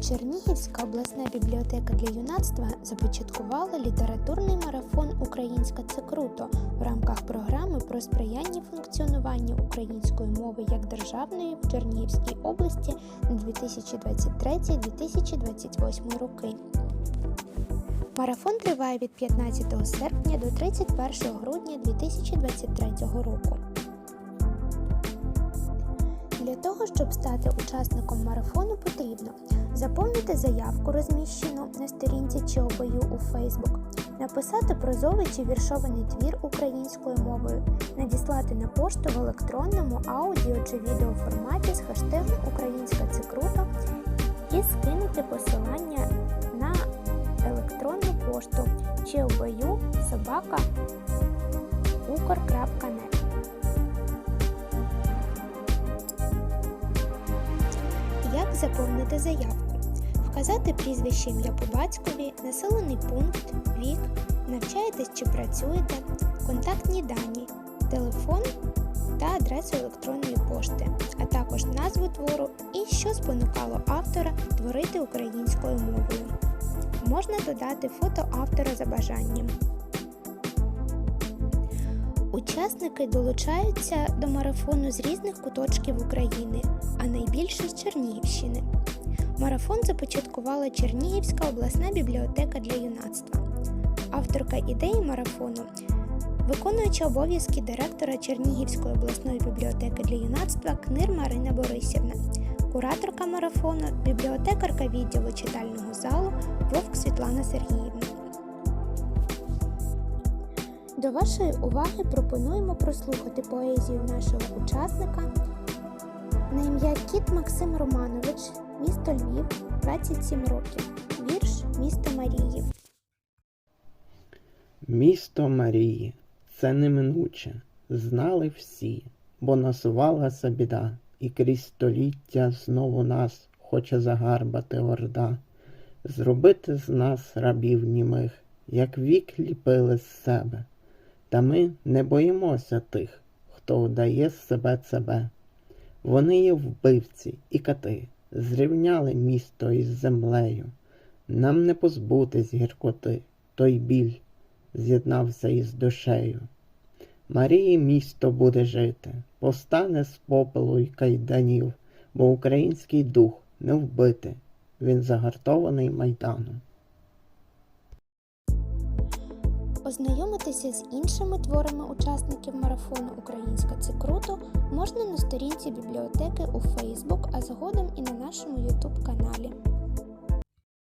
Чернігівська обласна бібліотека для юнацтва започаткувала літературний марафон Українська це круто в рамках програми про сприяння функціонуванню української мови як державної в Чернігівській області на 2023-2028 роки. Марафон триває від 15 серпня до 31 грудня 2023 року. Для того, щоб стати учасником марафону, потрібно заповнити заявку, розміщену на сторінці чи обою у Facebook, написати прозовий чи віршований твір українською мовою, надіслати на пошту в електронному, аудіо чи відеоформаті з хештегом Українська це круто і скинути посилання на електронну пошту чи обою собака. Заповнити заявку? Вказати прізвище ім'я по батькові, населений пункт, вік, навчаєтесь чи працюєте, контактні дані, телефон та адресу електронної пошти, а також назву твору і що спонукало автора творити українською мовою. Можна додати фото автора за бажанням. Учасники долучаються до марафону з різних куточків України, а найбільше з Чернігівщини. Марафон започаткувала Чернігівська обласна бібліотека для юнацтва. Авторка ідеї марафону, виконуюча обов'язки директора Чернігівської обласної бібліотеки для юнацтва Книр Марина Борисівна, кураторка марафону, бібліотекарка відділу читального залу Вовк Світлана Сергіївна. До вашої уваги пропонуємо прослухати поезію нашого учасника на ім'я Кіт Максим Романович, місто Львів, 27 років. Вірш місто Марії. Місто Марії, це неминуче, знали всі, бо насувалася біда, і крізь століття знову нас хоче загарбати орда, зробити з нас рабів німих, як вік ліпили з себе. Та ми не боїмося тих, хто вдає з себе себе. Вони є вбивці і кати, зрівняли місто із землею. Нам не позбутись гіркоти, той біль з'єднався із душею. Марії місто буде жити, повстане з попелу й кайданів, бо український дух не вбити, він загартований майданом. Ознайомитися з іншими творами учасників марафону Українська це круто можна на сторінці бібліотеки у Facebook, а згодом і на нашому YouTube каналі.